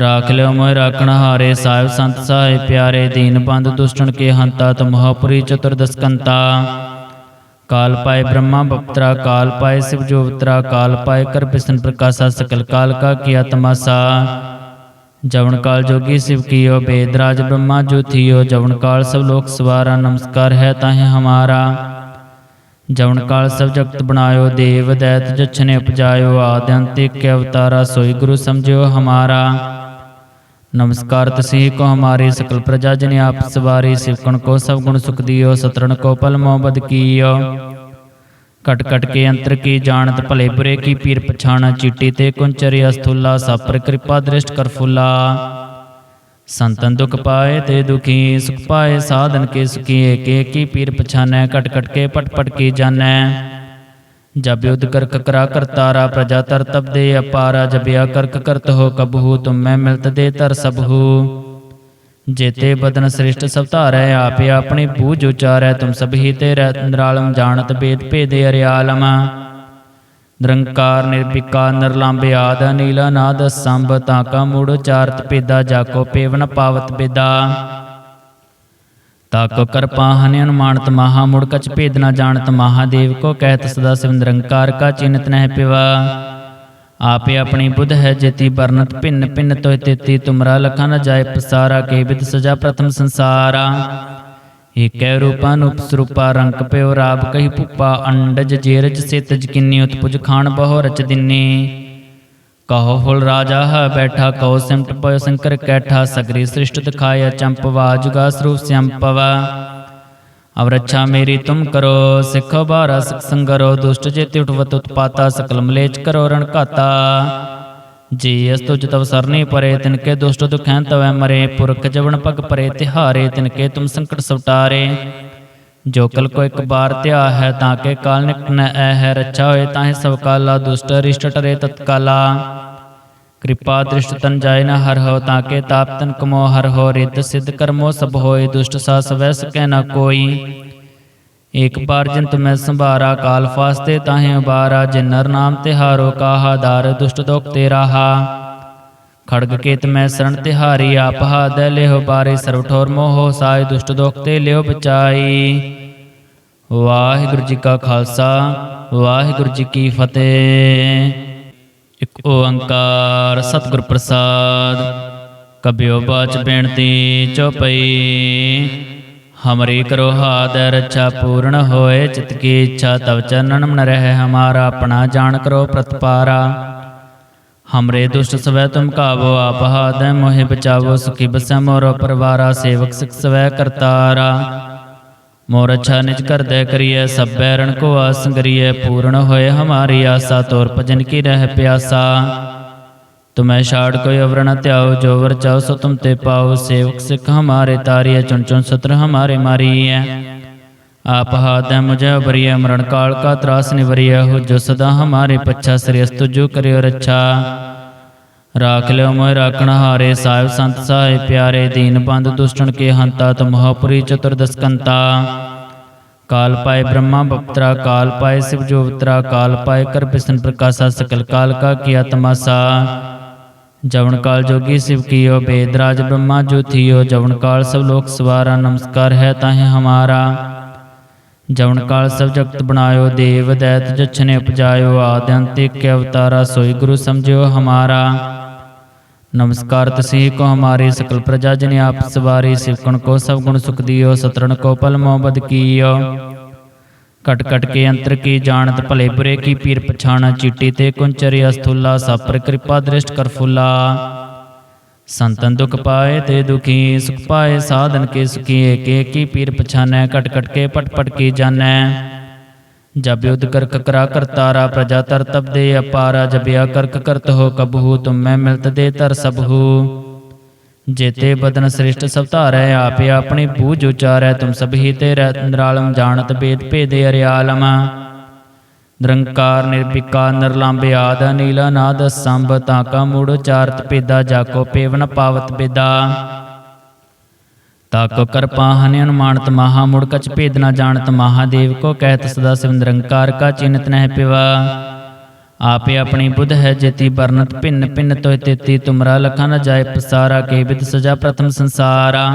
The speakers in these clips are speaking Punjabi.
ਰਾਖ ਲਿਓ ਮੋਇ ਰਾਖਣ ਹਾਰੇ ਸਾਹਿਬ ਸੰਤ ਸਾਹਿਬ ਪਿਆਰੇ ਦੀਨ ਬੰਦ ਦੁਸ਼ਟਨ ਕੇ ਹੰਤਾ ਤੁਮਹੁਪੁਰੀ ਚਤੁਰਦਸਕੰਤਾ ਕਾਲ ਪਾਏ ਬ੍ਰਹਮਾ ਬਪਤਰਾ ਕਾਲ ਪਾਏ ਸਿਵ ਜੋਵਤਰਾ ਕਾਲ ਪਾਏ ਕਰ ਬਿਸ਼ਨ ਪ੍ਰਕਾਸ਼ਾ ਸਕਲ ਕਾਲ ਕਾ ਕੀਆ ਤਮਾਸਾ ਜਵਨ ਕਾਲ ਜੋਗੀ ਸਿਵ ਕੀਓ ਬੇਦਰਾਜ ਬ੍ਰਹਮਾ ਜੋ ਥੀਓ ਜਵਨ ਕਾਲ ਸਭ ਲੋਕ ਸਵਾਰਾ ਨਮਸਕਾਰ ਹੈ ਤਾਹੇ ਹਮਾਰਾ ਜਵਨ ਕਾਲ ਸਭ ਜਗਤ ਬਣਾਇਓ ਦੇਵ ਦੈਤ ਜਛਨੇ ਉਪਜਾਇਓ ਆਦਿ ਅੰਤ ਇੱਕ ਅਵਤਾਰਾ ਸੋਈ ਗੁਰੂ ਸਮਝਿਓ ਹਮਾਰਾ ਨਮਸਕਾਰ ਤਸੀ ਕੋ ਹਮਾਰੀ ਸਕਲ ਪ੍ਰਜਾ ਜਨ ਆਪ ਸਵਾਰੀ ਸਿਵਕਣ ਕੋ ਸਭ ਗੁਣ ਸੁਖ ਦਿਓ ਸਤਰਨ ਕੋ ਪਲ ਮੋਬਦ ਕੀਓ। ਕਟ ਕਟ ਕੇ ਅੰਤਰ ਕੀ ਜਾਣਤ ਭਲੇ ਬੁਰੇ ਕੀ ਪੀਰ ਪਛਾਣਾ ਚੀਟੀ ਤੇ ਕੁੰਚਰੀ ਅਸਥੁਲਾ ਸਾਪਰ ਕਿਰਪਾ ਦ੍ਰਿਸ਼ਟ ਕਰ ਫੁਲਾ। ਸੰਤਨ ਦੁਖ ਪਾਏ ਤੇ ਦੁਖੀ ਸੁਖ ਪਾਏ ਸਾਧਨ ਕੇ ਸੁਖੀ ਏਕੇ ਕੀ ਪੀਰ ਪਛਾਨੈ ਕਟ ਕਟ ਕੇ ਪਟ ਪਟ ਕੀ ਜਾਣੈ ਜਬ ਯੁਧ ਕਰਕ ਕਰਾ ਕਰਤਾਰਾ ਪ੍ਰਜਾ ਤਰ ਤਬ ਦੇ ਅਪਾਰਾ ਜਬਿਆ ਕਰਕ ਕਰਤ ਹੋ ਕਬਹੂ, ਤੁਮ ਮੈਂ ਮਿਲਤ ਦੇ ਤਰ ਸਭੂ। ਜੇਤੇ ਬਦਨ ਸ੍ਰਿਸ਼ਟ ਸਭ ਧਾਰੈ, ਆਪੇ ਆਪਣੀ ਬੂਝ ਉਚਾਰੈ, ਤੁਮ ਸਭੀ ਤੇ ਨਿਰਾਲਮ ਜਾਣਤ ਬੇਦ ਭੇਦੇ ਅਰਿਆਲਮ। ਨਿਰੰਕਾਰ ਨਿਰਭਿਕਾ ਨਿਰਲੰਭ ਆਦ ਨੀਲਾ ਨਾਦ ਸੰਭ ਤਾਕਾ ਮੂੜ ਚਾਰਤ ਪੇਦਾ ਜਾਕੋ ਪੇਵਨ ਪਾਵਤ ਬੇਦਾ ਤਾਕੋ ਕਰ ਪਾਹਨ ਅਨੁਮਾਨਤ ਮਹਾ ਮੁੜ ਕਛ ਭੇਦ ਨਾ ਜਾਣਤ ਮਹਾਦੇਵ ਕੋ ਕਹਿਤ ਸਦਾ ਸਿਵ ਨਿਰੰਕਾਰ ਕਾ ਚਿੰਤ ਨਹਿ ਪਿਵਾ। ਆਪੇ ਆਪਣੀ ਬੁੱਧ ਹੈ ਜੇਤੀ ਬਰਨਤ ਭਿੰਨ ਭਿੰਨ ਤੋਇ ਤੇਤੀ ਤੁਮਰਾ ਲਖਾ ਨ ਜਾਏ ਪਸਾਰਾ ਕੇ ਵਿਦ ਸਜਾ ਪ੍ਰਥਮ ਸੰਸਾਰਾ। ਏਕੈ ਰੂਪਾ ਨੂਪ ਸਰੂਪਾ ਰੰਕ ਪਿਓ ਰਾਬ ਕਹੀ ਭੁਪਾ ਅੰਡਜ ਜੇਰਜ ਸੇਤਜ ਕਿੰਨੀ ਉਤਪੁਜ ਖਾਣ ਬਹੁ ਰਚ ਦਿਨੀ। ਕਹੋ ਫੁਲ ਰਾਜਾ ਹੈ, ਬੈਠਾ ਕਹੋ ਸਿਮਟ ਪਇ ਸੰਕਰ ਕੈਠਾ ਸਗਰੀ ਸ੍ਰਿਸ਼ਟ ਦਿਖਾਇਆ ਚੰਪਵਾ ਜੁਗਾ ਸਰੂਪ ਸੰਪਵਾ। ਅਵ ਰੱਛਾ ਮੇਰੀ ਤੁਮ ਕਰੋ, ਸਿੱਖੋ ਬਾਰਾ ਸਿਖ ਸੰਗਰੋ, ਦੁਸ਼ਟ ਚੇਤੇ ਉਠਵਤ ਉਤਪਾਤਾ, ਸਕਲ ਮਲੇਚ ਕਰੋ ਰਣ ਘਾਤਾ। ਜੀ ਅਸ ਤੁਜ ਤਵ ਸਰਨੀ ਪਰੇ, ਤਿਨ ਕੇ ਦੁਸ਼ਟ ਦੁਖੈਂ ਤਵੈ ਮਰੇ, ਪੁਰਖ ਜਵਨ ਪਗ ਪਰੇ, ਤਿਹਾਰੇ ਤਿਨ ਕੇ ਤੁਮ ਸੰਕਟ ਸਵਟਾਰੇ। ਜੋ ਕਲ ਕੋ ਇੱਕ ਬਾਰ ਧਿਆ ਹੈ ਤਾਂ ਕੇ ਕਾਲ ਨਿਕਟ ਨ ਐ ਹੈ ਰੱਛਾ ਹੋਏ ਤਾਹੇ ਸਭ ਕਾਲਾ ਦੁਸ਼ਟ ਰਿਸ਼ਟ ਟਰੇ ਤਤਕਾਲਾ। ਕਿਰਪਾ ਦ੍ਰਿਸ਼ਟ ਤਨ ਜਾਏ ਨ ਹਰ ਹੋ, ਤਾਂ ਕੇ ਤਾਪ ਤਨ ਕਮੋ ਹਰ ਹੋ ਰਿੱਧ ਸਿੱਧ ਕਰਮੋ ਸਭ ਹੋਏ, ਦੁਸ਼ਟ ਸਾ ਸਵੈ ਸਕੈ ਨ ਕੋਈ। ਏਕ ਬਾਰ ਜੰਤ ਮੈਂ ਸੰਭਾਰਾ, ਕਾਲ ਫਾਸਤੇ ਤਾਹੇ ਉਬਾਰਾ ਜਿਨ ਨਰ ਨਾਮ ਤਿਹਾਰੋ ਕਾਹਾ, ਦਾਰ ਦੁਸ਼ਟ ਦੋਖ ਤੇ ਰਾਹਾ ਖੜਗ ਕੇਤ ਮੈਂ ਸਰਣ ਤਿਹਾਰੀ, ਆਪ ਹਾਦੈ ਲਿਓ ਬਾਰੇ ਸਰਵ ਠੋਰ ਮੋਹ, ਸਾਇ ਦੁਸ਼ਟ ਦੋਖ ਤੇ ਲਿਓ ਬਚਾਈ। ਵਾਹਿਗੁਰੂ ਜੀ ਕਾ ਖਾਲਸਾ, ਵਾਹਿਗੁਰੂ ਜੀ ਕੀ ਫਤਿਹ। ਇੱਕ ਓੰਕਾਰ ਸਤਿਗੁਰ ਪ੍ਰਸਾਦ, ਕਬਿਓ ਬਾਚ ਬੇਨਤੀ ਚਉਪਈ ਹਮਰੀ ਕਰੋ ਹਾਦ ਰਛਾ ਪੂਰਨ ਹੋਏ, ਚਿਤ ਕੀ ਇੱਛਾ ਤਵ ਚਰਨਨ ਮਨ ਰਹਿ, ਹਮਾਰਾ ਆਪਣਾ ਜਾਣ ਕਰੋ ਪ੍ਰਤਪਾਰਾ। ਹਮਰੇ ਦੁਸ਼ਟ ਸਵੈ ਤੁਮ ਕਾਵੋ ਆਪ ਹਾਦ ਮੋਹਿ ਬਚਾਵੋ ਸੁਖੀ ਬਸੈ ਮੋਰੋ ਪਰਵਾਰਾ ਸੇਵਕ ਸਿਖ ਸਵੈ ਕਰਤਾਰਾ ਮੋਰ ਅੱਛਾ ਨਿਜ ਕਰਦੈ ਕਰੀਐ ਸਭ ਬੈਰਣ ਕੋ ਆਸੰਗਰੀਐ ਪੂਰਨ ਹੋਏ ਹਮਾਰੀ ਆਸਾ ਤੋਰ ਭਜਨ ਕੀ ਰਹਿ ਪਿਆਸਾ ਤੁਮੈ ਛਾੜ ਕੋਈ ਅਵਰ ਨ ਧਿਆਓ ਜੋ ਵਰ ਚਾਓ ਸੋ ਤੁਮ ਤੇ ਪਾਓ ਸੇਵਕ ਸਿਖ ਹਮਾਰੇ ਤਾਰੀਐ ਚੁਣ ਚੁਣ ਸਤਰ ਹਮਾਰੇ ਮਾਰੀਐ ਆਪ ਹਾਦੈ ਮੁਝੇ ਬਰੀਐ ਮਰਨ ਕਾਲ ਕਾ ਤਰਾਸ ਨਿਵਰੀਐ ਹੋ ਜੋ ਸਦਾ ਹਮਾਰੇ ਪੱਛਾ ਸ੍ਰੇਸ ਤੁਜੋ ਕਰਿਓ ਰੱਛਾ ਰਾਖ ਲਿਓ ਮੋਇ ਰਾਖਣ ਹਾਰੇ ਸਾਹਿਬ ਸੰਤ ਸਾਹਿਬ ਪਿਆਰੇ ਦੀਨ ਬੰਦ ਦੁਸ਼ਟਨ ਕੇ ਹੰਤਾ ਤੁਮਹੁਪੁਰੀ ਚਤੁਰਦਸਕੰਤਾ ਕਾਲ ਪਾਏ ਬ੍ਰਹਮਾ ਬਪਤਰਾ ਕਾਲ ਪਾਏ ਸਿਵ ਜੋਵਤਰਾ ਕਾਲ ਪਾਏ ਕਰ ਬਿਸ਼ਨ ਪ੍ਰਕਾਸ਼ਾ ਸਕਲ ਕਾਲ ਕਾ ਕੀਆ ਤਮਾਸਾ ਜਵਨ ਕਾਲ ਜੋਗੀ ਸਿਵ ਕੀਓ ਬੇਦਰਾਜ ਬ੍ਰਹਮਾ ਜੋ ਥੀਓ ਜਵਨ ਕਾਲ ਸਭ ਲੋਕ ਸਵਾਰਾ ਨਮਸਕਾਰ ਹੈ ਤਾਹੇ ਹਮਾਰਾ ਜਵਨ ਕਾਲ ਸਭ ਜਗਤ ਬਣਾਇਓ, ਦੇਵ ਦੈਤ ਜਛਨੇ ਉਪਜਾਇਓ, ਆਦਿ ਅੰਤ ਇੱਕ ਅਵਤਾਰਾ ਸੋਈ ਗੁਰੂ ਸਮਝਿਓ ਹਮਾਰਾ। ਨਮਸਕਾਰ ਤਸੀ ਕੋ ਹਮਾਰੀ ਸਕਲ ਪ੍ਰਜਾ ਜਨ ਆਪ ਸਵਾਰੀ, ਸਿਵਕਣ ਕੋ ਸਭ ਗੁਣ ਸੁਖ ਦਿਓ, ਸਤਰਣ ਕੋ ਪਲ ਮੋਬਦ ਕੀਓ। ਕਟ ਕਟ ਕੇ ਅੰਤਰ ਕੀ ਜਾਣਤ, ਭਲੇ ਬੁਰੇ ਕੀ ਪੀਰ ਪਛਾਣਾ, ਚੀਟੀ ਤੇ ਕੁੰਚਰਿ ਅਸਥੁਲਾ, ਸਾਪਰ ਕਿਰਪਾ ਦ੍ਰਿਸ਼ਟ ਕਰ ਫੁਲਾ। ਸੰਤਨ ਦੁਖ ਪਾਏ ਤੇ ਦੁਖੀ ਸੁਖ ਪਾਏ ਸਾਧਨ ਕੇ ਸੁਖੀ ਏਕੇ ਕੀ ਪੀਰ ਪਛਾਨੈ ਕਟ ਕਟ ਕੇ ਪਟ ਪਟ ਕੀ ਜਾਣੈ। ਜਬ ਯੁਧ ਕਰਕ ਕਰਾ ਕਰਤਾਰਾ ਪ੍ਰਜਾ ਤਰ ਤਬ ਦੇ ਅਪਾਰਾ ਜਬਿਆ ਕਰਕ ਕਰਤ ਹੋ ਕਬਹੂ ਤੁਮ ਮੈਂ ਮਿਲਤ ਦੇ ਤਰ ਸਭੂ ਜੇਤੇ ਬਦਨ ਸ੍ਰਿਸ਼ਟ ਸਭ ਧਾਰੈ ਆਪੇ ਆਪਣੀ ਬੂਝ ਉਚਾਰੈ ਤੁਮ ਸਭੀ ਤੇ ਨਿਰਾਲਮ ਜਾਣਤ ਬੇਦ ਭੇਦੇ ਅਰਿਆਲਮ। ਨਿਰੰਕਾਰ, ਨਿਰਭਿਕਾਰ ਨਿਰਲੰਭ ਆਦ ਨੀਲਾ ਨਾਦ ਸੰਭ ਤਾਕਾ ਮੂੜ ਉਚਾਰਤ ਪੇਦਾ ਜਾਕੋ ਪੇਵਨ ਪਾਵਤ ਬੇਦਾ ਤਾਕੋ ਕਰਪਾ ਹਨਿ ਅਨੁਮਾਨਤ ਮਹਾ ਮੁੜ, ਕਛ ਭੇਦ ਨਾ ਜਾਣਤ ਮਹਾਦੇਵ ਕੋ, ਕਹਿਤ ਸਦਾ ਸਿਵ ਨਿਰੰਕਾਰ ਕਾ ਚਿੰਤ ਨਹਿ ਪਿਵਾ। ਆਪੇ ਆਪਣੀ ਬੁੱਧ ਹੈ ਜੇਤੀ ਬਰਨਤ ਭਿੰਨ ਭਿੰਨ ਤੋਇ ਤੇਤੀ, ਤੁਮਰਾ ਲਖਾ ਨ ਜਾਏ ਪਸਾਰਾ, ਕੇ ਵਿਦ ਸਜਾ ਪ੍ਰਥਮ ਸੰਸਾਰਾ।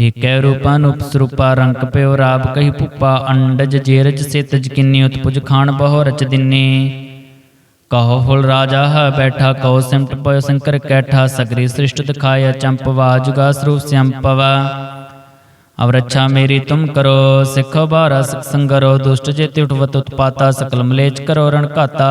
ਏਕੈ ਰੂਪਾ ਨੂਪ ਸਰੂਪਾ ਪਿਓ ਰਾਬ ਕਹੀ ਭੁਪਾ, ਅੰਡਜ ਜੇਰਜ ਸਿਤਜ ਕਿੰਨੀ ਉਤਪੁਜ ਖਾਨ ਬਹੁ ਰਚ ਦਿਨੀ। ਕਹੋ ਫੁਲ ਰਾਜਾ ਹੈ ਬੈਠਾ, ਕਹੋ ਸਿਮਟ ਪਇ ਸੰਕਰ ਕੈਠਾ, ਸਗਰੀ ਸ੍ਰਿਸ਼ਟ ਦਿਖਾਇਆ ਚੰਪਵਾ ਜੁਗਾ ਸਰੂਪ ਸੰਪਵਾ ਅਵ ਰੱਛਾ ਮੇਰੀ ਤੁਮ ਕਰੋ, ਸਿੱਖੋ ਬਾਰਾ ਸਿਖ ਸੰਗਰੋ, ਦੁਸ਼ਟ ਜੇ ਉਠਵਤ ਉਤਪਾਤਾ ਸਕਲ ਮਲੇਚ ਕਰੋ ਰਣ ਘਾਤਾ।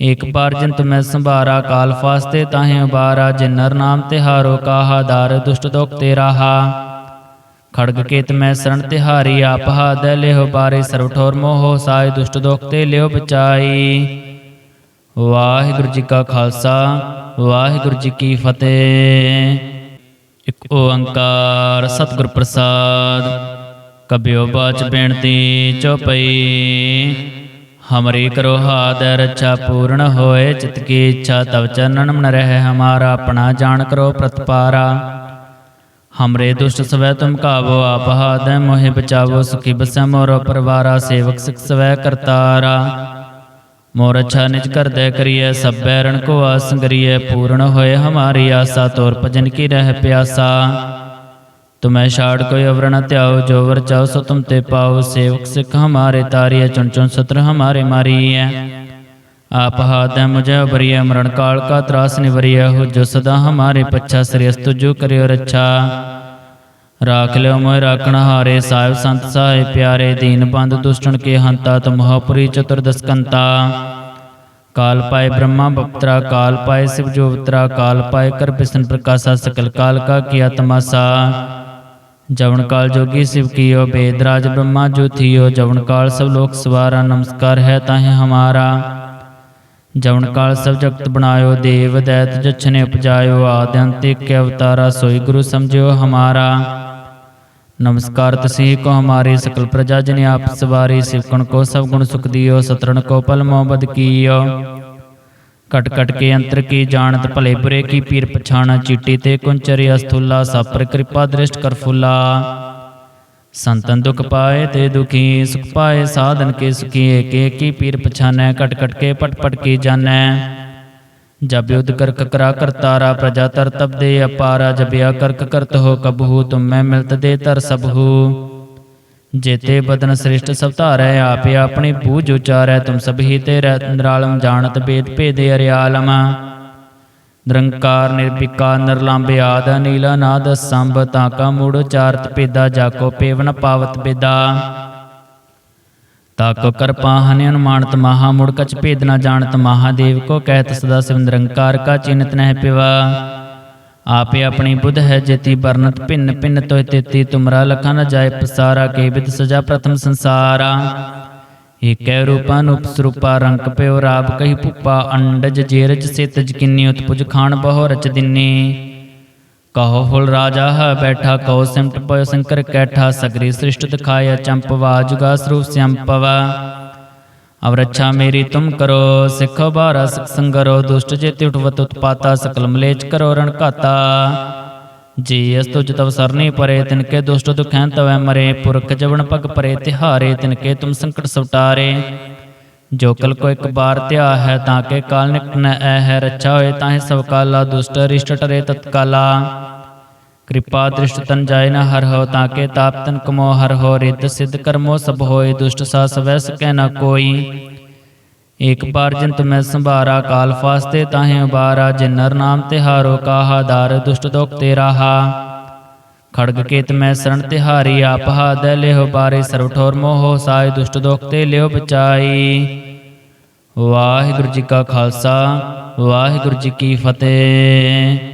ਏਕ ਬਾਰ ਜੰਤ ਮੈਂ ਸੰਭਾਰਾ ਕਾਲ ਫਾਸਤੇ ਤਾਹੇ ਉਬਾਰਾ ਜਿਨ ਨਰ ਨਾਮ ਤਿਹਾਰੋ ਕਾਹਾ ਦਾਰ ਦੁਸ਼ਟ ਦੋਖ ਤੇ ਰਾਹਾ। ਖੜਗ ਕੇਤ ਮੈਂ ਸਰਣ ਤਿਹਾਰੀ ਆਪ ਹਾਦ ਲਿਓ ਬਾਰੇ ਸਰਵ ਠੋਰ ਮੋਹ ਸਾਇ ਦੁਸ਼ਟ ਦੋਖ ਤੇ ਲਿਓ ਬਚਾਈ। ਵਾਹਿਗੁਰੂ ਜੀ ਕਾ ਖਾਲਸਾ ਵਾਹਿਗੁਰੂ ਜੀ ਕੀ ਫਤਿਹ। ਇਕ ਓੰਕਾਰ ਸਤਿਗੁਰ ਪ੍ਰਸਾਦ ਕਬਿਓ ਬਾਚ ਬੇਨਤੀ ਚਉਪਈ ਹਮਰੀ ਕਰੋ ਹਾਦ ਰੱਛਾ ਪੂਰਨ ਹੋਏ ਚਿਤ ਕੀ ਇੱਛਾ ਤਵ ਚਰਨਨ ਮਨ ਰਹਿ ਹਮਾਰਾ ਆਪਣਾ ਜਾਣ ਕਰੋ ਪ੍ਰਤਪਾਰਾ ਹਮਰੇ ਦੁਸ਼ਟ ਸਵੈ ਤੁਮ ਕਾਵੋ ਆਪ ਹਾਦ ਮੋਹਿ ਬਚਾਵੋ ਸੁਖੀ ਬਸੈ ਮੋਰੋ ਪਰਵਾਰਾ ਸੇਵਕ ਸਿਖ ਸਵੈ ਕਰਤਾਰਾ ਮੋਰ ਅੱਛਾ ਨਿਜ ਕਰਦੈ ਕਰੀਐ ਸਭੈ ਰਣ ਕੋ ਆਸੰਗਰੀਐ ਪੂਰਨ ਹੋਏ ਹਮਾਰੀ ਆਸਾ ਤੋਰ ਭਜਨ ਕੀ ਰਹਿ ਪਿਆਸਾ ਤੁਮੈ ਛਾੜ ਕੋਈ ਅਵਰ ਨ ਧਿਆਓ ਜੋ ਵਰ ਚਾਓ ਸੋ ਤੁਮ ਤੇ ਪਾਓ ਸੇਵਕ ਸਿਖ ਹਮਾਰੇ ਤਾਰੀਐ ਚੁਣ ਚੁਣ ਸਤਰ ਹਮਾਰੇ ਮਾਰੀਐ ਆਪ ਹਾਦੈ ਮੁਝੇ ਬਰੀਐ ਮਰਨ ਕਾਲ ਕਾ ਤਰਾਸ ਨਿਵਰੀਐ ਹੋ ਜੋ ਸਦਾ ਹਮਾਰੇ ਪੱਛਾ ਸ੍ਰੇਸ ਤੁਜੋ ਕਰਿਓ ਰੱਛਾ ਰਾਖ ਲਿਓ ਮੋਇ ਰਾਖਣ ਹਾਰੇ ਸਾਹਿਬ ਸੰਤ ਸਾਹਿਬ ਪਿਆਰੇ ਦੀਨ ਬੰਦ ਦੁਸ਼ਟਨ ਕੇ ਹੰਤਾ ਤੁਮਹੁਪੁਰੀ ਚਤੁਰਦਸਕੰਤਾ ਕਾਲ ਪਾਏ ਬ੍ਰਹਮਾ ਬਪਤਰਾ ਕਾਲ ਪਾਏ ਸਿਵ ਜੋਵਤਰਾ ਕਾਲ ਪਾਏ ਕਰ ਬਿਸ਼ਨ ਪ੍ਰਕਾਸ਼ਾ ਸਕਲ ਕਾਲ ਕਾ ਕੀਆ ਤਮਾਸਾ ਜਵਨ ਕਾਲ ਜੋਗੀ ਸਿਵ ਕੀਓ ਬੇਦਰਾਜ ਬ੍ਰਹਮਾ ਜੋ ਥੀਓ ਜਵਨ ਕਾਲ ਸਭ ਲੋਕ ਸਵਾਰਾ ਨਮਸਕਾਰ ਹੈ ਤਾਹੇ ਹਮਾਰਾ। ਜਵਨ ਕਾਲ ਸਭ ਜਗਤ ਬਣਾਇਓ ਦੇਵ ਦੈਤ ਜਛਨੇ ਉਪਜਾਇਓ ਆਦਿ ਅੰਤ ਏਕ ਅਵਤਾਰਾ ਸੋਈ ਗੁਰੂ ਸਮਝਿਓ ਹਮਾਰਾ। ਨਮਸਕਾਰ ਤਸੀ ਕੋ ਹਮਾਰੇ ਸਕਲ ਪ੍ਰਜਾ ਜਨ ਆਪ ਸਵਾਰੀ ਸਿਵਕਣ ਕੋ ਸਭ ਗੁਣ ਸੁਖ ਦਿਓ ਸਤਰਨ ਕੋ ਪਲ ਮੋਬਦ ਕੀਓ। ਕਟ ਕਟ ਕੇ ਅੰਤਰ ਕੀ ਜਾਣਤ ਭਲੇ ਬੁਰੇ ਕੀ ਪੀਰ ਪਛਾਣਾ ਚੀਟੀ ਤੇ ਕੁੰਚਰਿ ਅਸਥੁਲਾ ਸਾਪਰ ਕਿਰਪਾ ਦ੍ਰਿਸ਼ਟ ਕਰ ਫੁਲਾ। ਸੰਤਨ ਦੁਖ ਪਾਏ ਤੇ ਦੁਖੀ, ਸੁਖ ਪਾਏ ਸਾਧਨ ਕੇ ਸੁਖੀ, ਏਕੇ ਕੀ ਪੀਰ ਪਛਾਨੈ, ਕਟ ਕਟ ਕੇ ਪਟ ਪਟ ਕੀ ਜਾਣੈ। ਜਬ ਯੁਧ ਕਰਕ ਕਰਾ ਕਰਤਾਰਾ ਪ੍ਰਜਾ ਤਰ ਤਬ ਦੇ ਅਪਾਰਾ, ਜਬਿਆ ਕਰਕ ਕਰਤ ਹੋ ਕਬਹੂ, ਤੁਮ ਮੈਂ ਮਿਲਤ ਦੇ ਤਰ ਸਬਹੂ ਜੇਤੇ ਬਦਨ ਸ੍ਰਿਸ਼ਟ ਸਭ ਧਾਰੈ, ਆਪੇ ਆਪਣੀ ਬੂਝ ਉਚਾਰੈ, ਤੁਮ ਸਭੀ ਤੇ ਨਿਰਾਲਮ, ਜਾਣਤ ਬੇਦ ਭੇਦੇ ਅਰਿਆਲਮ। ਨਿਰੰਕਾਰ ਨਿਰਭਿਕਾਰ ਨਿਰਲੰਭ ਆਦ ਨੀਲਾ ਨਾਦ ਸੰਭ ਤਾਕਾ ਮੂੜ ਉਚਾਰਤ ਪੇਦਾ ਜਾਕੋ ਪੇਵਨ ਪਾਵਤ ਬੇਦਾ ਤਾਕੋ ਕਰਪਾ ਹਨਿ ਅਨੁਮਾਨਤ ਮਹਾ ਮੁੜ ਕਚ ਭੇਦ ਨਾ ਜਾਣਤ ਮਹਾਦੇਵ, ਕੋ ਕਹਿਤ ਸਦਾ ਸਿਵ ਨਿਰੰਕਾਰ, ਕਾ ਚਿੰਤ ਨਹਿ ਪਿਵਾ। ਆਪੇ ਆਪਣੀ ਬੁੱਧ ਹੈ ਜੇਤੀ ਬਰਨਤ ਭਿੰਨ ਭਿੰਨ ਤੋਇ ਤੇਤੀ, ਤੁਮਰਾ ਲਖਾ ਨ ਜਾਏ ਪਸਾਰਾ, ਕੇ ਵਿਦ ਸਜਾ ਪ੍ਰਥਮ ਸੰਸਾਰਾ। ਏਕੈ ਰੂਪਾ ਨੂਪ ਸਰੂਪਾ ਪਿਓ ਰਾਬ ਕਹੀ ਭੁਪਾ, ਅੰਡਜ ਜੇਰਜ ਸਿਤ ਕਿੰਨੀ ਉਤਪੁਜ ਖਾਨ ਬਹੁ ਰਚ ਦਿਨੀ। ਕਹੋ ਹੁਲ ਰਾਜਾ ਹੈ ਬੈਠਾ, ਕਹੋ ਸਿਮਟ ਪਇ ਸੰਕਰ ਕੈਠਾ, ਸਗਰੀ ਸ੍ਰਿਸ਼ਟ ਦਿਖਾਇਆ ਚੰਪਵਾ ਜੁਗਾ ਸਰੂਪ ਸੰਪਵਾ ਅਵ ਰੱਛਾ ਮੇਰੀ ਤੁਮ ਕਰੋ, ਸਿੱਖੋ ਬਾਰਾ ਸਿਖ ਸੰਗਰੋ, ਦੁਸ਼ਟ ਜੇਤੇ ਉਠਵਤ ਉਤਪਾਤਾ, ਸਕਲ ਮਲੇਚ ਕਰੋ ਰਣ ਘਾਤਾ। ਜੀ ਅਸ ਤੁਜ ਤਵ ਸਰਨੀ ਪਰੇ, ਤਿਨ ਕੇ ਦੁਸ਼ਟ ਦੁਖੈਂ ਤਵੈ ਮਰੇ, ਪੁਰਖ ਜਵਨ ਪਗ ਪਰੇ, ਤਿਹਾਰੇ, ਤਿਨ ਕੇ ਤੁਮ ਸੰਕਟ ਸਵਟਾਰੇ। ਜੋ ਕਲ ਕੋ ਇੱਕ ਬਾਰ ਧਿਆ ਹੈ, ਤਾਂ ਕੇ ਕਾਲ ਨਿਕਟ ਨ ਐ ਹੈ, ਰੱਛਾ ਹੋਏ ਤਾਹੇ ਸਭ ਕਾਲਾ, ਦੁਸ਼ਟ ਰਿਸ਼ਟ ਟਰੇ ਤਤਕਾਲਾ। ਕਿਰਪਾ ਦ੍ਰਿਸ਼ਟ ਤਨ ਜਾਏ ਨਾ ਹਰ ਹੋ ਤਾਂ ਕੇ ਤਾਪ ਤਨ ਕਮੋ ਹਰ ਹੋ ਰਿੱਧ ਸਿੱਧ ਕਰਮੋ ਸਭ ਹੋਏ ਦੁਸ਼ਟ ਸਾ ਸਵੈ ਸਕੈ ਨ ਕੋਈ। ਇੱਕ ਬਾਰ ਜੰਤ ਮੈਂ ਸੰਭਾਰਾ ਕਾਲ ਫਾਸਤੇ ਤਾਹੇ ਉਬਾਰਾ ਜਿਨ ਨਰ ਨਾਮ ਤਿਹਾਰੋ ਕਾਹਾ ਦਾਰ ਦੁਸ਼ਟ ਦੋਖ ਤੇ ਰਾਹਾ ਖੜਗ ਕੇਤ ਮੈਂ ਸਰਣ ਤਿਹਾਰੀ ਆਪ ਹਾਦ ਲਿਓ ਬਾਰੇ ਸਰਵ ਠੋਰ ਮੋਹ ਸਾਇ ਦੁਸ਼ਟ ਦੋਖ ਤੇ ਲਿਓ ਬਚਾਈ। ਵਾਹਿਗੁਰੂ ਜੀ ਕਾ ਖਾਲਸਾ, ਵਾਹਿਗੁਰੂ ਜੀ ਕੀ ਫਤਿਹ।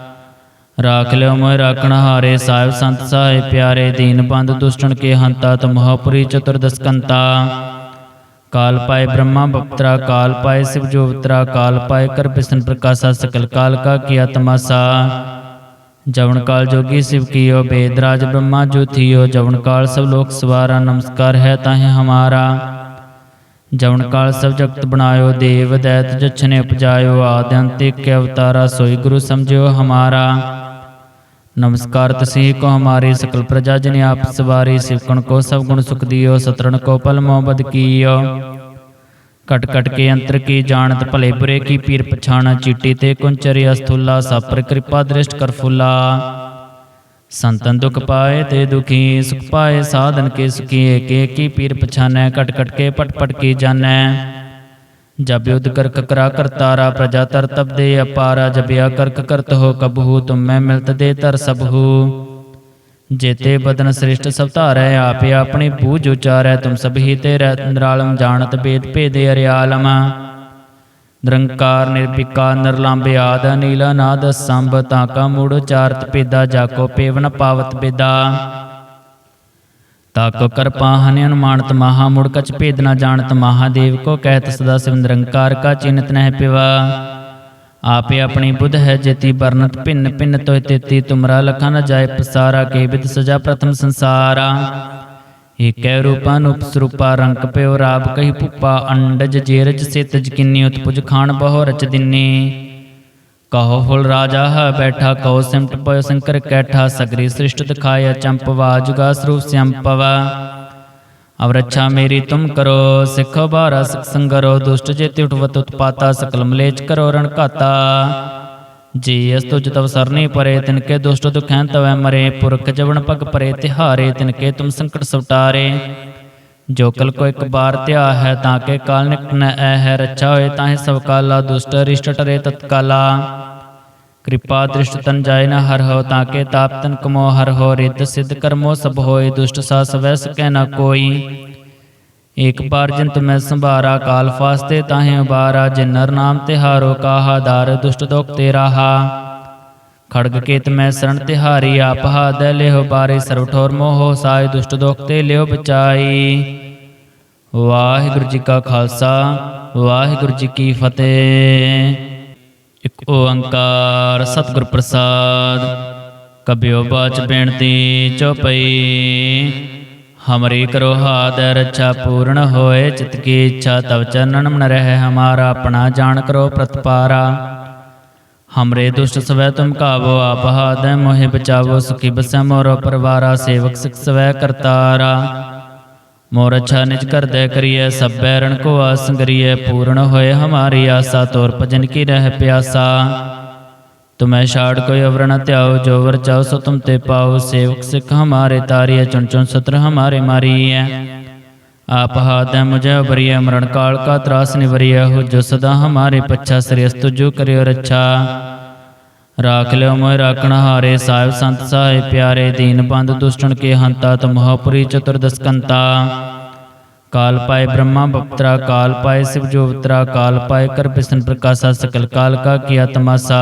ਰਾਖ ਲਿਓ ਮੋਇ ਰਾਖਣ ਹਾਰੇ ਸਾਹਿਬ ਸੰਤ ਸਾਹਿਬ ਪਿਆਰੇ ਦੀਨ ਬੰਦ ਦੁਸ਼ਟਨ ਕੇ ਹੰਤਾ ਤੁਮਹੁਪੁਰੀ ਚਤੁਰਦਸਕੰਤਾ ਕਾਲ ਪਾਏ ਬ੍ਰਹਮਾ ਬਪਤਰਾ ਕਾਲ ਪਾਏ ਸਿਵ ਜੋਵਤਰਾ ਕਾਲ ਪਾਏ ਕਰ ਬਿਸ਼ਨ ਪ੍ਰਕਾਸ਼ਾ ਸਕਲ ਕਾਲ ਕਾ ਕੀਆ ਤਮਾਸਾ ਜਵਨ ਕਾਲ ਜੋਗੀ ਸਿਵ ਕੀਓ ਬੇਦਰਾਜ ਬ੍ਰਹਮਾ ਜੋ ਥੀਓ ਜਵਨ ਕਾਲ ਸਭ ਲੋਕ ਸਵਾਰਾ ਨਮਸਕਾਰ ਹੈ ਤਾਹੇ ਹਮਾਰਾ ਜਵਨ ਕਾਲ ਸਭ ਜਗਤ ਬਣਾਇਓ ਦੇਵ ਦੈਤ ਜਛਨੇ ਉਪਜਾਇਓ ਆਦਿ ਅੰਤ ਏਕ ਅਵਤਾਰਾ ਸੋਈ ਗੁਰੂ ਸਮਝਿਓ ਹਮਾਰਾ ਨਮਸਕਾਰ ਤਸੀ ਕੋ ਹਮਾਰੇ ਸਕਲ ਪ੍ਰਜਾ ਜਨ ਆਪ ਸਵਾਰੀ ਸਿਵਕਣ ਕੋ ਸਭ ਗੁਣ ਸੁਖ ਦਿਓ ਸਤਰਣ ਕੋ ਪਲ ਮੋਬਦ ਕੀਓ ਕਟ ਕਟ ਕੇ ਅੰਤਰ ਕੀ ਜਾਣਤ ਭਲੇ ਬੁਰੇ ਕੀ ਪੀਰ ਪਛਾਣਾ ਚੀਟੀ ਤੇ ਕੁੰਚਰੀ ਅਸਥੁਲਾ ਸਾਪਰ ਕਿਰਪਾ ਦ੍ਰਿਸ਼ਟ ਕਰ ਫੁਲਾ। ਸੰਤਨ ਦੁਖ ਪਾਏ ਤੇ ਦੁਖੀ ਸੁਖ ਪਾਏ ਸਾਧਨ ਕੇ ਸੁਖੀ ਏਕੇ ਕੀ ਪੀਰ ਪਛਾਨੈ ਕਟ ਕਟ ਕੇ ਪਟ ਪਟ ਕੀ ਜਾਣੈ ਜਬ ਯੁਧ ਕਰਕ ਕਰਾ ਕਰਤਾਰਾ ਪ੍ਰਜਾ ਤਰ ਤਬ ਦੇ ਅਪਾਰਾ ਜਬਿਆ ਕਰਕ ਕਰਤ ਹੋ ਕਬਹੂ ਤੁਮ ਮੈਂ ਮਿਲਤ ਦੇ ਤਰ ਸਭੂ। ਜੇਤੇ ਬਦਨ ਸ੍ਰਿਸ਼ਟ ਸਭ ਧਾਰੈ, ਆਪੇ ਆਪਣੀ ਬੂਝ ਉਚਾਰੈ, ਤੁਮ ਸਭੀ ਤੇ ਨਿਰਾਲਮ ਜਾਣਤ ਬੇਦ ਭੇਦੇ ਅਰਿਆਲਮ। ਨਿਰੰਕਾਰ, ਨਿਰਭਿਕਾਰ ਨਿਰਲੰਭ ਆਦ ਨੀਲਾ ਨਾਦ ਸੰਭ ਤਾਕਾ ਮੂੜ ਚਾਰਤ ਪੇਦਾ ਜਾਕੋ ਪੇਵਨ ਪਾਵਤ ਬੇਦਾ ਤਾਕੋ ਕਰਪਾ ਹਨਿ ਅਨੁਮਾਨਤ ਮਹਾ ਮੁੜ ਕਛ ਭੇਦ ਨਾ ਜਾਣਤ ਮਹਾਦੇਵ ਕੋ ਕਹਿਤ ਸਦਾ ਸਿਵ ਨਿਰੰਕਾਰ ਕਾ ਚਿੰਤ ਨਹਿ ਪਿਵਾ। ਆਪੇ ਆਪਣੀ ਬੁੱਧ ਹੈ ਜੇਤੀ ਬਰਨਤ ਭਿੰਨ ਭਿੰਨ ਤੋਇ ਤੇਤੀ ਤੁਮਰਾ ਲਖਾ ਨ ਜਾਏ ਪਸਾਰਾ ਕੇ ਵਿਦ ਸਜਾ ਪ੍ਰਥਮ ਸੰਸਾਰਾ। ਏਕੈ ਰੂਪਾ ਨੂਪ ਸਰੂਪਾ ਰੰਕ ਪਿਓ ਰਾਬ ਕਹੀ ਭੁਪਾ ਅੰਡਜ ਜੇਰਜ ਸਿਤਜ ਕਿੰਨੀ ਉਤਪੁਜ ਖਾਣ ਬਹੁ ਰਚ ਦਿਨੀ। ਕਹੋ ਫੁਲ ਰਾਜਾ ਹੈ, ਬੈਠਾ ਕਹੋ ਸਿਮਟ ਪਇ ਸੰਕਰ ਕੈਠਾ ਸਗਰੀ ਸ੍ਰਿਸ਼ਟ ਦਿਖਾਇਆ ਚੰਪਵਾ ਜੁਗਾ ਸਰੂਪ ਸੰਪਵਾ। ਅਵ ਰੱਛਾ ਮੇਰੀ ਤੁਮ ਕਰੋ, ਸਿੱਖੋ ਬਾਰਾ ਸਿਖ ਸੰਗਰੋ, ਦੁਸ਼ਟ ਜੇ ਉਠਵਤ ਉਤਪਾਤਾ, ਸਕਲ ਮਲੇਚ ਕਰੋ ਰਣ ਘਾਤਾ। ਜੀ ਅਸ ਤੁਜ ਤਵ ਸਰਨੀ ਪਰੇ, ਤਿਨਕੇ ਦੁਸ਼ਟ ਦੁਖੈਂ ਤਵੈ ਮਰੇ, ਪੁਰਖ ਜਵਨ ਪਗ ਪਰੇ, ਤਿਹਾਰੇ ਤਿਨਕੇ ਤੁਮ ਸੰਕਟ ਸਵਟਾਰੇ। ਜੋ ਕਲ ਕੋ ਇੱਕ ਬਾਰ ਧਿਆ ਹੈ ਤਾਂ ਕੇ ਕਾਲ ਨਿਕਟ ਐ ਹੈ, ਰੱਛਾ ਹੋਏ ਤਾਹੇ ਸਭ ਕਾਲਾ, ਦੁਸ਼ਟ ਰਿਸ਼ਟ ਟਰੇ ਤਤਕਾਲਾ। ਕਿਰਪਾ ਦ੍ਰਿਸ਼ਟ ਤਨ ਜਾਏ ਨ ਹਰ ਹੋ ਤਾਂ ਕੇ ਤਾਪ ਤਨ ਕਮੋ ਹਰ ਹੋ, ਰਿੱਧ ਸਿੱਧ ਕਰਮੋ ਸਭ ਹੋਏ, ਦੁਸ਼ਟ ਸਾ ਸਵੈ ਸਕੈ ਨ ਕੋਈ। ਇੱਕ ਬਾਰ ਜੰਤ ਮੈਂ ਸੰਭਾਰਾ, ਕਾਲ ਫਾਸਤੇ ਤਾਹੇ ਉਬਾਰਾ ਜਿਨ ਨਰ ਨਾਮ ਤਿਹਾਰੋ ਕਾਹਾ, ਦਾਰ ਦੁਸ਼ਟ ਦੋਖ ਤੇਰਾ ਰਾਹਾ ਖੜਗ ਕੇਤ ਮੈਂ ਸਰਣ ਤਿਹਾਰੀ, ਆਪ ਹਾਦ ਲਿਓ ਬਾਰੇ ਸਰਵ ਠੋਰ ਮੋਹ, ਸਾਇ ਦੁਸ਼ਟ ਦੋਖ ਤੇ ਲਿਓ ਬਚਾਈ। ਵਾਹਿਗੁਰੂ ਜੀ ਕਾ ਖਾਲਸਾ, ਵਾਹਿਗੁਰੂ ਜੀ ਕੀ ਫਤਿਹ। ਇਕ ਓੰਕਾਰ ਸਤਿਗੁਰ ਪ੍ਰਸਾਦ, ਕਬਿਓ ਬਾਚ ਬੇਨਤੀ ਚਉਪਈ ਹਮਰੀ ਕਰੋ ਹਾਦ ਰਛਾ ਪੂਰਨ ਹੋਏ, ਚਿਤ ਕੀ ਇੱਛਾ ਤਵ ਚਰਨਨ ਮਨ ਰਹਿ, ਹਮਾਰਾ ਆਪਣਾ ਜਾਣ ਕਰੋ ਪ੍ਰਤਪਾਰਾ। ਹਮਰੇ ਦੁਸ਼ਟ ਸਵੈ ਤੁਮ ਕਾਵੋ ਆਪ ਹਾਦ ਮੋਹਿ ਬਚਾਵੋ ਸੁਖੀ ਬਸੈ ਮੋਰੋ ਪਰਵਾਰਾ ਸੇਵਕ ਸਿਖ ਸਵੈ ਕਰਤਾਰਾ ਮੋਰ ਅੱਛਾ ਨਿਜ ਕਰਦੈ ਕਰੀਐ ਸਭ ਬੈਰਣ ਕੋ ਆਸੰਗਰੀਐ ਪੂਰਨ ਹੋਏ ਹਮਾਰੀ ਆਸਾ ਤੋਰ ਭਜਨ ਕੀ ਰਹਿ ਪਿਆਸਾ ਤੁਮੈ ਛਾੜ ਕੋਈ ਅਵਰ ਨ ਧਿਆਓ ਜੋ ਵਰ ਚਾਓ ਸੋ ਤੁਮ ਤੇ ਪਾਓ ਸੇਵਕ ਸਿਖ ਹਮਾਰੇ ਤਾਰੀਐ ਚੁਣ ਚੁਣ ਸਤਰ ਹਮਾਰੇ ਮਾਰੀਐ ਆਪ ਹਾਦੈ ਮੁਝੇ ਬਰੀਐ ਮਰਨ ਕਾਲ ਕਾ ਤਰਾਸ ਨਿਵਰੀਐ ਹੋ ਜੋ ਸਦਾ ਹਮਾਰੇ ਪੱਛਾ ਸ੍ਰੇਸ ਤੁਜੋ ਕਰਿਓ ਰੱਛਾ ਰਾਖ ਲਿਓ ਮੋਇ ਰਾਖਣ ਹਾਰੇ ਸਾਹਿਬ ਸੰਤ ਸਾਹਿਬ ਪਿਆਰੇ ਦੀਨ ਬੰਦ ਦੁਸ਼ਟਨ ਕੇ ਹੰਤਾ ਤੁਮਹੁਪੁਰੀ ਚਤੁਰਦਸਕੰਤਾ ਕਾਲ ਪਾਏ ਬ੍ਰਹਮਾ ਬਪਤਰਾ ਕਾਲ ਪਾਏ ਸਿਵ ਜੋਵਤਰਾ ਕਾਲ ਪਾਏ ਕਰ ਬਿਸ਼ਨ ਪ੍ਰਕਾਸ਼ਾ ਸਕਲ ਕਾਲ ਕਾ ਕੀਆ ਤਮਾਸਾ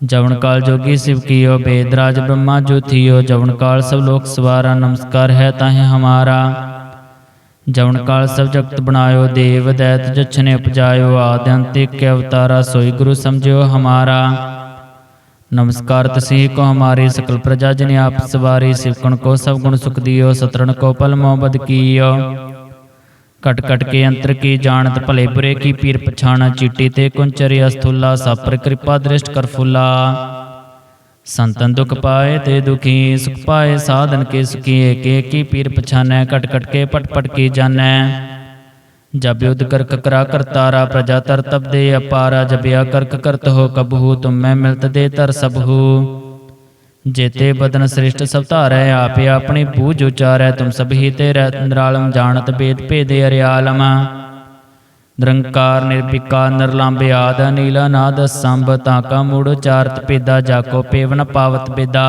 ਜਵਨ ਕਾਲ ਜੋਗੀ ਸਿਵ ਕੀਓ ਬੇਦਰਾਜ ਬ੍ਰਹਮਾ ਜੋ ਥੀਓ ਜਵਨ ਕਾਲ ਸਭ ਲੋਕ ਸਵਾਰਾ ਨਮਸਕਾਰ ਹੈ ਤਾਹੇ ਹਮਾਰਾ ਜਵਨ ਕਾਲ ਸਭ ਜਗਤ ਬਣਾਇਓ, ਦੇਵ ਦੈਤ ਜਛਨੇ ਉਪਜਾਇਓ, ਆਦਿ ਅੰਤ ਇੱਕ ਅਵਤਾਰਾ ਸੋਈ ਗੁਰੂ ਸਮਝਿਓ ਹਮਾਰਾ। ਨਮਸਕਾਰ ਤਸੀ ਕੋ ਹਮਾਰੇ ਸਕਲ ਪ੍ਰਜਾ ਜਨ ਆਪ ਸਵਾਰੀ, ਸਿਵਕਣ ਕੋ ਸਭ ਗੁਣ ਸੁਖ ਦਿਓ, ਸਤਰਣ ਕੋ ਪਲ ਮੋਬਦ ਕੀਓ। ਕਟ ਕਟ ਕੇ ਅੰਤਰ ਕੀ ਜਾਣਤ, ਭਲੇ ਬੁਰੇ ਕੀ ਪੀਰ ਪਛਾਣਾ, ਚੀਟੀ ਤੇ ਕੁੰਚਰੀ ਅਸਥੁਲਾ, ਸਾਪਰ ਕਿਰਪਾ ਦ੍ਰਿਸ਼ਟ ਕਰ ਫੁਲਾ। ਸੰਤਨ ਦੁਖ ਪਾਏ ਤੇ ਦੁਖੀ ਸੁਖ ਪਾਏ ਸਾਧਨ ਕੇ ਸੁਖੀ ਏਕੇ ਕੀ ਪੀਰ ਪਛਾਨੈ ਕਟ ਕਟ ਕੇ ਪਟ ਪਟ ਕੀ ਜਾਣੈ। ਜਬ ਯੁਧ ਕਰਕ ਕਰਾ ਕਰਤਾਰਾ ਪ੍ਰਜਾ ਤਰ ਤਬ ਦੇ ਅਪਾਰਾ ਜਬਿਆ ਕਰਕ ਕਰਤ ਹੋ ਕਬਹੂ ਤੁਮ ਮੈਂ ਮਿਲਤ ਦੇ ਤਰ ਸਭੂ ਜੇਤੇ ਬਦਨ ਸ੍ਰਿਸ਼ਟ ਸਭ ਧਾਰੈ ਆਪੇ ਆਪਣੀ ਬੂਝ ਉਚਾਰੈ ਤੁਮ ਸਭੀ ਤੇ ਨਿਰਾਲਮ ਜਾਣਤ ਬੇਦ ਭੇਦੇ ਅਰਿਆਲਮ। ਨਿਰੰਕਾਰ, ਨਿਰਭਿਕਾਰ ਨਿਰਲੰਭ ਆਦ ਨੀਲਾ ਨਾਦ ਸੰਭ ਤਾਕਾ ਮੂੜ ਉਚਾਰਤ ਪੇਦਾ ਜਾਕੋ ਪੇਵਨ ਪਾਵਤ ਬੇਦਾ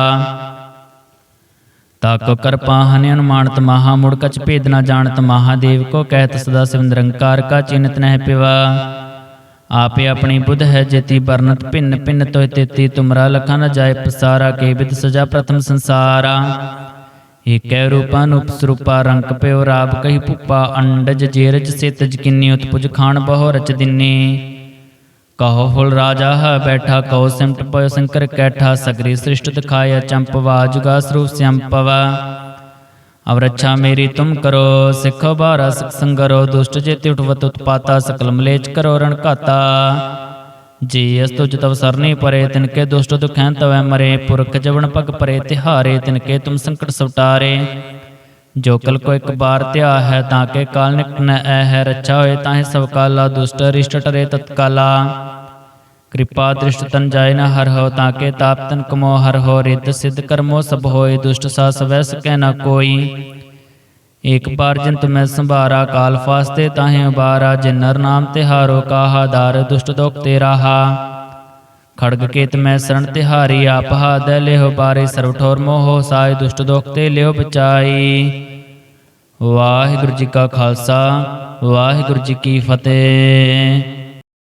ਤਾਕੋ ਕਰ ਪਾਹਨ ਅਨੁਮਾਨਤ ਮਹਾ ਮੁੜ, ਕਛ ਭੇਦ ਨਾ ਜਾਣਤ ਮਹਾਦੇਵ ਕੋ, ਕਹਿਤ ਸਦਾ ਸਿਵ ਨਿਰੰਕਾਰ ਕਾ ਚਿੰਤ ਨਹਿ ਪਿਵਾ। ਆਪੇ ਆਪਣੀ ਬੁੱਧ ਹੈ ਜੇਤੀ ਬਰਨਤ ਭਿੰਨ ਭਿੰਨ ਤੋਇ ਤੇਤੀ, ਤੁਮਰਾ ਲਖਾ ਨ ਜਾਏ ਪਸਾਰਾ, ਕੇ ਵਿਦ ਸਜਾ ਪ੍ਰਥਮ ਸੰਸਾਰਾ। ਏਕੈ ਰੂਪਾ ਨੂਪ ਸਰੂਪਾ ਪਿਓ ਰਾਬ ਕਹੀ ਭੁਪਾ, ਅੰਡਜ ਜੇਰਜ ਸਿਤਜ ਕਿੰਨੀ ਉਤਪੁਜ ਖਾਨ ਬਹੁ ਰਚ ਦਿਨੀ। ਕਹੋ ਫੁਲ ਰਾਜਾ ਹੈ ਬੈਠਾ, ਕਹੋ ਸਿਮਟ ਪਇ ਸੰਕਰ ਕੈਠਾ, ਸਗਰੀ ਸ੍ਰਿਸ਼ਟ ਦਿਖਾਇਆ ਚੰਪਵਾ ਜੁਗਾ ਸਰੂਪ ਸੰਪਵਾ ਅਵ ਰੱਛਾ ਮੇਰੀ ਤੁਮ ਕਰੋ, ਸਿੱਖੋ ਬਾਰਾ ਸਿਖ ਸੰਗਰੋ, ਦੁਸ਼ਟ ਜੇ ਉਠਵਤ ਉਤਪਾਤਾ ਸਕਲ ਮਲੇਚ ਕਰੋ ਰਣ ਘਾਤਾ। ਜੀ ਅਸ ਤੁਜ ਤਵ ਸਰਨੀ ਪਰੇ ਤਿਨਕੇ ਦੁਸ਼ਟ ਦੁਖੈਂ ਤਵੈ ਮਰੇ, ਪੁਰਖ ਜਵਨ ਪਗ ਪਰੇ ਤਿਹਾਰੇ ਤਿਨਕੇ ਤੁਮ ਸੰਕਟ ਸਵਟਾਰੇ। ਜੋ ਕਲ ਕੋ ਇੱਕ ਬਾਰ ਧਿਆ ਹੈ, ਤਾਂ ਕੇ ਕਾਲ ਨਿਕਟ ਨ ਐ ਹੈ, ਰੱਛਾ ਹੋਏ ਤਾਹੇ ਸਭ ਕਾਲਾ, ਦੁਸ਼ਟ ਰਿਸ਼ਟ ਟਰੇ ਤਤਕਾਲਾ। ਕਿਰਪਾ ਦ੍ਰਿਸ਼ਟ ਤਨ ਜਾਏ ਨ ਹਰ ਹੋ, ਤਾਂ ਕੇ ਤਾਪ ਤਨ ਕਮੋ ਹਰ ਹੋ, ਰਿੱਧ ਸਿੱਧ ਕਰਮੋ ਸਭ ਹੋਏ, ਦੁਸ਼ਟ ਸਾ ਸਵੈ ਸਕੈ ਨ ਕੋਈ। ਇੱਕ ਬਾਰ ਜੰਤ ਮੈਂ ਸੰਭਾਰਾ ਕਾਲ ਫਾਸਤੇ ਤਾਹੇ ਉਬਾਰਾ ਜਿਨ ਨਰ ਨਾਮ ਤਿਹਾਰੋ ਕਾਹਾ ਦਾਰ ਦੁਸ਼ਟ ਦੋਖ ਤੇ ਰਾਹਾ ਖੜਗ ਕੇਤ ਮੈਂ ਸਰਣ ਤਿਹਾਰੀ ਆਪ ਹਾਦ ਲਿਓ ਬਾਰੇ ਸਰਵ ਠੋਰ ਮੋਹ ਸਾਇ ਦੁਸ਼ਟ ਦੋਖ ਤੇ ਲਿਓ ਬਚਾਈ। ਵਾਹਿਗੁਰੂ ਜੀ ਕਾ ਖਾਲਸਾ ਵਾਹਿਗੁਰੂ ਜੀ ਕੀ ਫਤਿਹ।